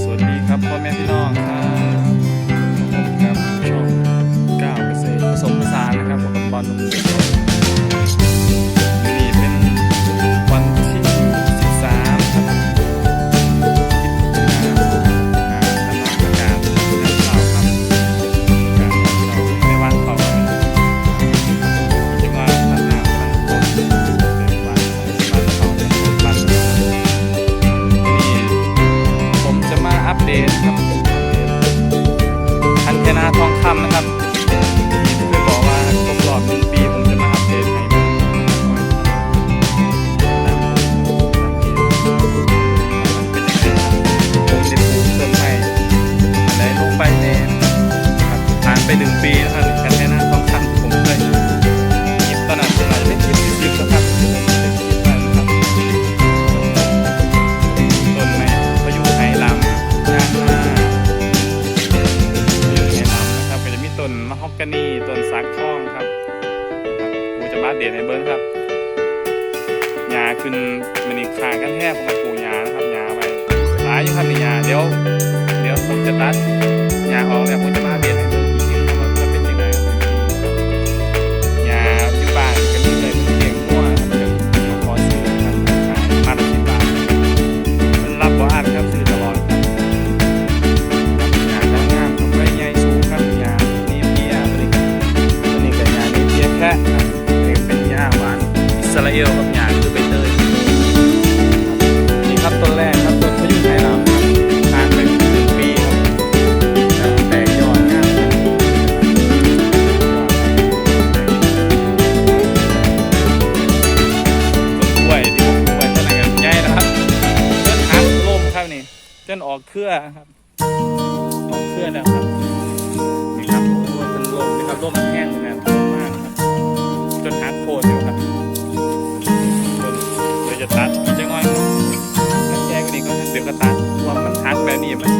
สวัสดีครับพ่อแม่พี่น้องครับผมกับช่องก้าวเกษตรผสมผสานนะครับผมกับบอลนุ่ม เดตครับอันเทนาทองคำนะครับ ครับอองเสื้อนะครับนี่ครับโอ้โหเป็นลมนะครับลมมันแห้งนะครับมากครับจนหักโคนอยู่ครับจนเดี๋ยวจะตัดจะงน้อยครับแล้วแจ้งก็ดีก็เดี๋ยวก็ตัดว่ามันหัดแบบนี้มัน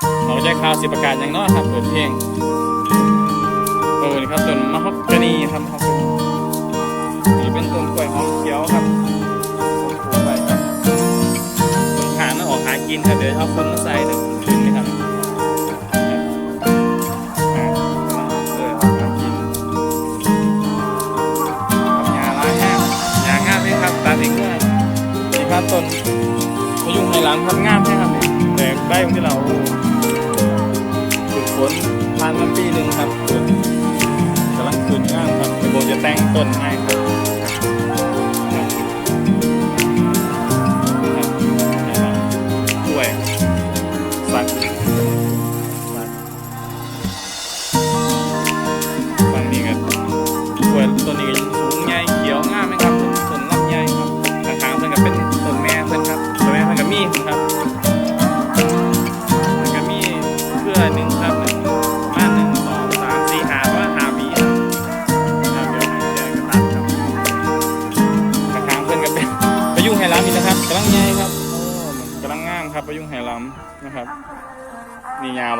เปิดเราใจข่าวสิประกาศอย่างน้อยครับเปิดเพลงเปิดครับต้นมะฮอกกานีครับมะฮอกกานีนี่เป็นต้นกล้วยหอมเขียวครับผมปลูกไว้ครับต้นขางมันออกหากินครับเดี๋ยวเอาคนมาใส่เดี๋ยวขึ้นนะครับเออออกหากินครับยาล้างแห้งยางามไหมครับตาทิ้งด้วยนี่ครับต้นพยุงไฮหลังครับงามไหมครับนี่แต่ใบของที่เรา ฝนผ่านมาปีหนึ่งครับกำลังคืนงามครับเดี๋ยวผมจะแต่งต้นให้ครับ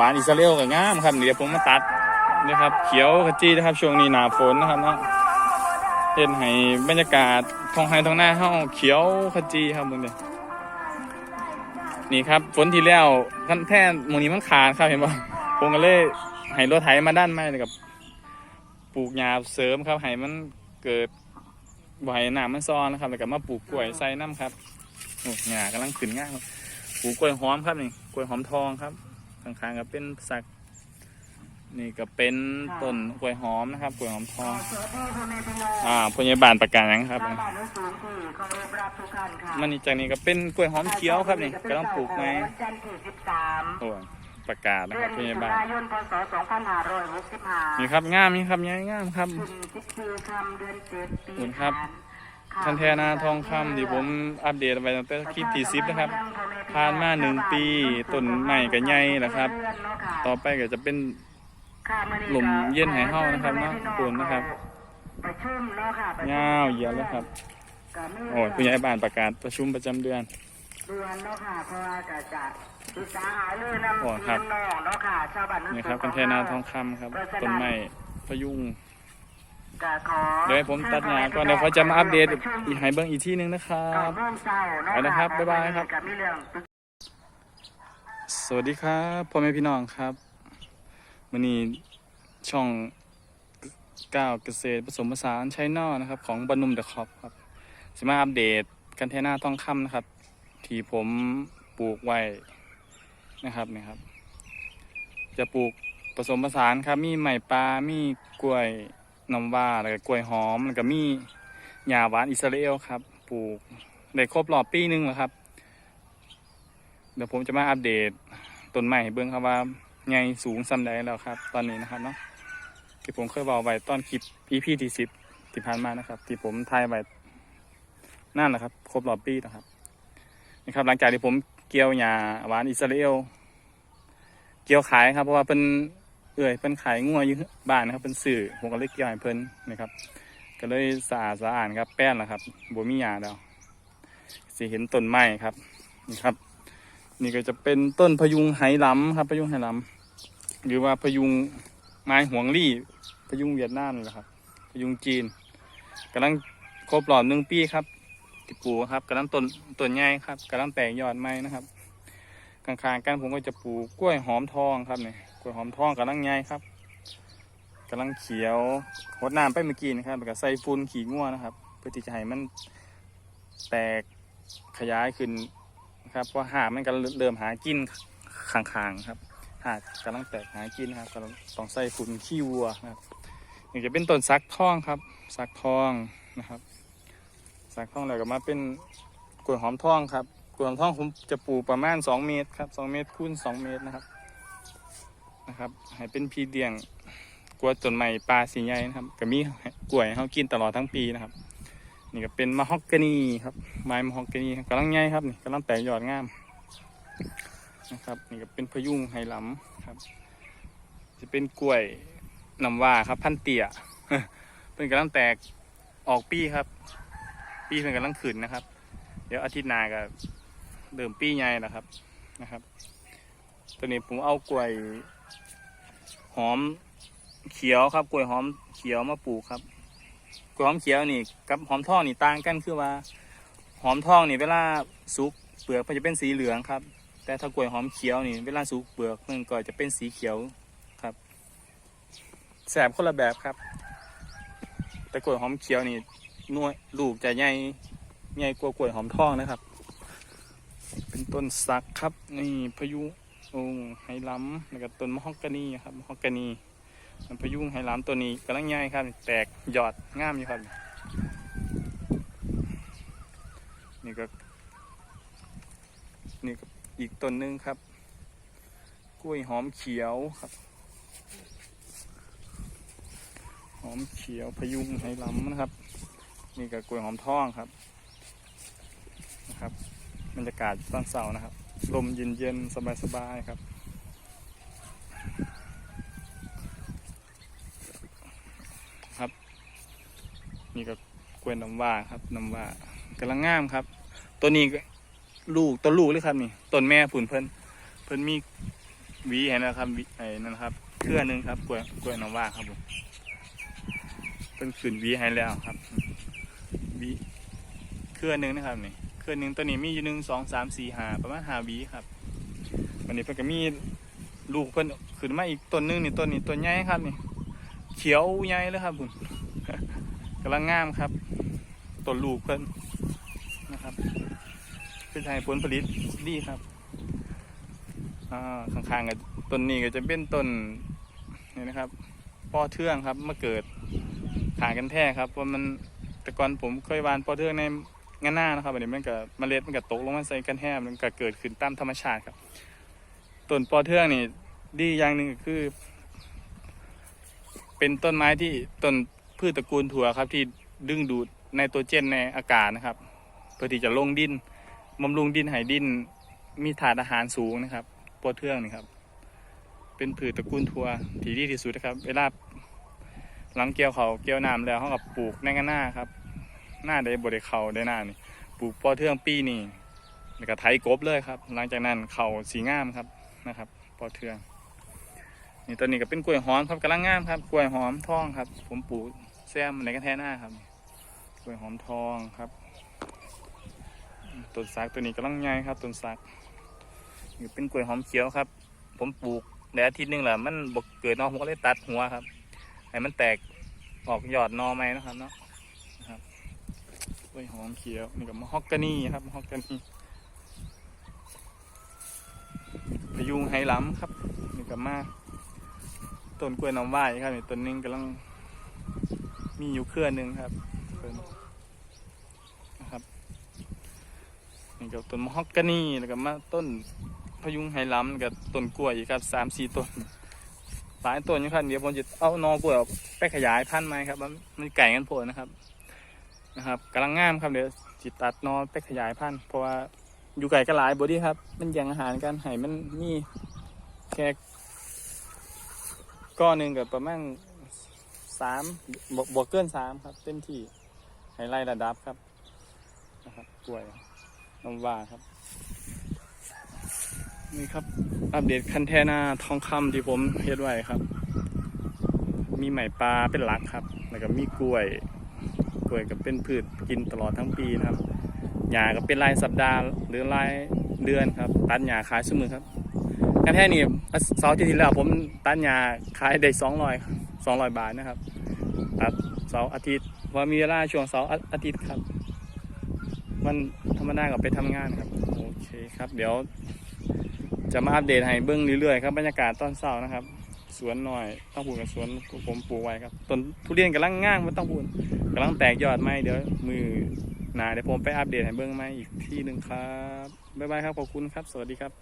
านอิสราเอลกับงามครับเดี๋ยวผมมาตัดนะครับ เขียวขจีนะครับ ช่วงนี้หนาฝนนะครับเนาะเห็นให้บรรยากาศท้องไร่ท้องนาเฮาเขียวขจีครับมึงเด้นี่ครับฝนที่แล้วขั้นแท่นหมูนี้มันขาดครับเห็นป่ะผมก็เลยให้รถไถมาด้านไม้เลยกับปลูกหญ้าเสริมครับให้มันเกิดบ่ให้น้ำมันซ้อนนะครับแล้วก็มาปลูกกล้วยใส่น้ำครับอ้หญ้ากำลังขึ้นง่ายครับปลูกกล้วยหอมครับนี่กล้วยหอมทองครับ ข้างๆก็เป็นสัก นี่ก็เป็นต้นกล้วยหอมนะครับกล้วยหอมทองสวัสดีพ่อแม่พี่น้องอ่าพยาบาลประกาศยังครับบ้านบ้านโน้นสูงที่เคารพรักทุกท่านค่ะมันนี่จากนี้ก็เป็นกล้วยหอมเขียวครับนี่กำลังปลูกไหมวันจันทร์ที่สิบสามโอ้ยประกาศนะเดืคอรับนพมิยาถุบาลนายนพศสองพันห้าร้อยหกสิบห้านี่ครับงามนี่ครับงามครับถึงสิบสี่คำเดือนเจ็ดปีขอบคุณครับ ทันแทนาทองคำที่ผมอัปเดตไปตั้งแต่คลิปที่สิบนะครับ ผ่านมาหนึ่งปีต้นใหม่ก็ใหญ่แล้วครับ ต่อไปก็จะเป็นหลุมเย็นให้เฮานะครับเนาะขอบคุณนะครับประชุมเนาะค่ะประชุมยาวเหยียดแล้วครับก็มีโอ้ยผู้ใหญ่บ้านประกาศประชุมประจำเดือนเดือนเนาะค่ะเพราะว่าจะจะศึกษาหารือนำโอ้ครับน้องเนาะค่ะชาวบ้านนี่ครับคันเทนาทองคำครับต้นไม้พยุงก็ขอ เดี๋ยวให้ผมตัดหญ้าก่อนเดี๋ยวเขาจะมาอัปเดตอีกให้เบิ่งอีกที่หนึงนะครัเก้าบโมงเช้าเนาะไปนะครับบ๊ายบายครับก็มีเรื่องสวัสดีครับพ่อแม่พี่น้องครับวันนี้ช่องก้าวเกษตรผสมผสานชัยนอนะครับ ของบรรนุมเดอะคอปครับสิมาอัปเดตกันเทน่าทองคำนะครับ ที่ผมปลูกไว้นะครับนี่ครับ จะปลูกผสมผสานครับ มีไหม่ปลา มีกล้วย น้ำว้าแล้วก็กล้วยหอมแล้วก็มีหญ้าหวานอิสราเอลครับ ปลูกได้ครบรอบปีหนึงแล้วครับ เดี๋ยวผมจะมาอัปเดตต้นใหม่เบื้องครับว่าไงสูงส่ำใดแล้วครับ ตอนนี้นะครับเนาะที่ผมเคยบอกไว้ตอนคลิป EP ที่สิบที่ผ่านมานะครับ ที่ผมถ่ายไว้นั่นแหละครับ ครบรอบปีนะครับนี่ครับ หลังจากที่ผมเกี่ยวหญ้าหวานอิสราเอลเกี่ยวขายครับเพราะว่าเป็น เอื่อยเป็นขายงัวอยู่บ้านนะครับเป็นสื่อผมก็เลยเกี่ยวให้เพิ่นนะครับ ก็เลยสะอาดสะอาดครับ แป้นแล้วครับบัมีหญ้าแล้วสิเห็นต้นไม้ครับนี่ครับ นี่ก็จะเป็นต้นพยุงไหหลำครับ พยุงไหหลำหรือว่าพยุงไม้หวงลี่ พยุงเวียดนามนี่แหละครับ พยุงจีนกำลังครบหลอดหนึ่งปีครับที่ปลูกครับกำลังต้นต้นใหญ่ครับกำลังแตกยอดไม้นะครับข้างๆกันผมก็จะปลูกกล้วยหอมทองครับเนี่กล้ วยหอมทองกำลังใหญ่ครับกำลังเขียวหดน้ำไปเมื่อกี้นะครับแล้วก็ใส่ฝุ่นขี้ง่วนะครับ เพื่อที่จะให้มันแตกขยายขึ้นนะครับเพราะหากมันก็เริ่มหากินข้างๆครับ หากกำลังแตกหากินครับก็ต้องใส่ฝุ่นขี้วัวนะครับนี่จะเป็นต้นซักทองครับซักทองนะครับซักทองแล้วก็มาเป็นกล้วยหอมทองครับกล้วยหอมทองผมจะปลูกประมาณ 2 เมตรครับ2เมตรคูณ2เมตรนะครับ นะครับ ให้เป็นพีเดียงกล้วต้นใหม่ปลาสีใหญ่นะครับก็มีกล้วยเขากินตลอดทั้งปีนะครับ นี่ก็เป็นมะฮอกกานีครับไม้มะฮอกกานีกำลังใหญ่ครับนี่กำลังแตกยอดงามนะครับนี่ก็เป็นพยุงไหหลำครับ จะเป็นกล้วยน้ำว่าครับพันเตี่ยเป็นกำลังแตกออกปีครับ ปีเป็นกำลังขึ้นนะครับ เดี๋ยวอาทิตย์หน้าก็เริ่มปีใหญ่แล้วครับนะครับ ตัวนี้ผมเอากล้วย หอมเขียวครับกล้วยหอมเขียวมาปลูกครับกล้วยหอมเขียวนี่กับหอมทองนี่ต่างกันคือว่า หอมทองนี่เวลาสุกเปลือกมันจะเป็นสีเหลืองครับ แต่ถ้ากล้วยหอมเขียวนี่เวลาสุกเปลือกมันก็จะเป็นสีเขียวครับแสบคนละแบบครับ แต่กล้วยหอมเขียวนี่หน่วยลูกจะใหญ่ใหญ่กว่ากล้วยหอมทองนะครับ เป็นต้นสักครับนี่พายุ องไหหล้ำแล้วก็ต้นมะฮอกกานีครับมะฮอกกานีมันพยุงไหหลามตัวนี้กำลังใหญ่ครับ แตกยอดงามอยู่ครับ นี่ก็นี่ก็อีกต้นหนึ่งครับ กล้วยหอมเขียวครับ หอมเขียวพยุงไหหลำนะครับ นี่ก็กล้วยหอมทองครับนะครับบรรยากาศตอนเสาร์นะครับ ลมเย็นๆ สบายๆ ครับ ครับ นี่ก็กล้วยน้ำว้าครับน้ำว้ากำลังงามครับ ตัวนี้ลูกตัวลูกเลยครับนี่ต้นแม่ผุนเพิ่นเพิ่นมีหวีเห็นนะครับวีไอ้นั่นครับเครือนึงครับกล้วยกล้วยน้ำว้าครับผมเพิ่นขึ้นหวีให้แล้วครับหวีเครือนึงนะครับนี่ ครือหนึ่งตัวนี้มีอยู่หนึ่งสองสามสี่หาประมาณหาวีครับวันนี้เพิ่นก็มีลูกเพิ่นขึ้นมาอีกต้นหนึงนี่ต้นนี้ต้นใหญ่ครับนี่เขียวใหญ่เลยครับผมกำลังงามครับต้นลูกเพิ่นนะครับคือให้ผลผลิตดีครับอ่าข้างๆกับต้นนี้ก็จะเป็นต้นนี่นะครับปอเทืองครับมาเกิดขากันแท้ครับว่ามันแต่ก่อนผมเคยวานปอเทืองใน งานหน้านะครับอันนี้มันก็เมล็ดมันก็ตกลงมาใส่กันแท้มันก็เกิดขึ้นตามธรรมชาติครับต้นปอเทืองนี่ดีอย่างหนึ่งก็คือ เป็นต้นไม้ที่ต้นพืชตระกูลถั่วครับ ที่ดึงดูดไนโตรเจนในอากาศนะครับเพื่อที่จะลงดินบำรุงดินให้ดินมีถาดอาหารสูงนะครับปอเทืองนี่ครับ เป็นพืชตระกูลถั่วที่ดีที่สุดนะครับ เวลาหลังเกี่ยวเขาเกี่ยวน้ำแล้วเขากับปลูกในกันหน้าครับ หน้าได้บริเขาได้หน้านี่ปลูกปอเทืองปีนี่แล้วก็ไถกบเลยครับ หลังจากนั้นเขาสีงามครับนะครับปอเทือง นี่ตัวนี้ก็เป็นกล้วยหอมครับกำลังงามครับกล้วยหอมทองครับ ผมปลูกแซมในกระแทหน้าครับกล้วยหอมทองครับต้นสักตัวนี้กำลังใหญ่ครับต้นสักนี่เป็นกล้วยหอมเขียวครับ ผมปลูกในอาทิตย์หนึงแหละมันบกเกิดนอผมก็เลยตัดหัวครับให้มันแตกออกยอดนอไหมนะครับเนาะนะครับ ล้วยหอมเขียว นี่ก็มะฮอกกานีครับมะฮอกกานีพยุงไหหลำครับนี่ก็มาต้นกล้วยน้ำว้ายครับนี่ต้นนึงกำลังมีอยู่เครือหนึ่งครับนะครับนี่กับต้นมะฮอกกานีแล้วก็มาต้นพยุงไหหล้ำกับต้นกล้วยอีกครับสามสี่ต้นหลายต้นอยู่ครับเดี๋ยวผมจะเอานอกล้วยออกไปขยายพันธุ์ไหมครับ มันมันไก่กันโผล่นะครับ นะครับกำลังงามครับเดี๋ยวจิตตัดนอไปขยายพันธุ์เพราะว่าอยู่ไก่ก็หลายบอดี้ครับ มันแย่งอาหารกันให้มันมีแค่ก้อนหนึ่งกับประมาณสามบวกบวกเกินสามครับ เต็มที่ให้ไล่ระดับครับนะครับกล้วยน้ำว่าครับนี่ครับ อัปเดตคันแทนาทองคำที่ผมเฮ็ดไว้ครับ มีไหมปลาเป็นหลักครับ แล้วก็มีกล้วย วยก็เป็นพืชกินตลอดทั้งปีนะครับหญ้าก็เป็นรายสัปดาห์หรือรายเดือนครับ ตัดหญ้าขายสมือครับกันแท้นี่เสาร์อาที่ที่แล้วผมตัดหญ้าขายได้สองร้อยสองร้อยบาทนะครับตัดเสาร์อาทิตย์ว่ามีเวลาช่วงเสาร์อาทิตย์ครับ มันธรรมดากับไปทำงานครับโอเคครับ เดี๋ยว จะมาอัปเดตให้เบื้องเรื่อยๆครับบรรยากาศตอนเช้านะครับสวนหน่อยต้องปลูกกับสวนผมปลูกไว้ครับต้นทุเรียนกำลังง่างมันต้องปลู กำลังแตกยอดไหมเดี๋ยวมือหนาเดี๋ยวผมไปอัปเดตให้เบื้องไหมอีกที่หนึ่งครับ บ๊ายบายครับ ขอบคุณครับ สวัสดีครับ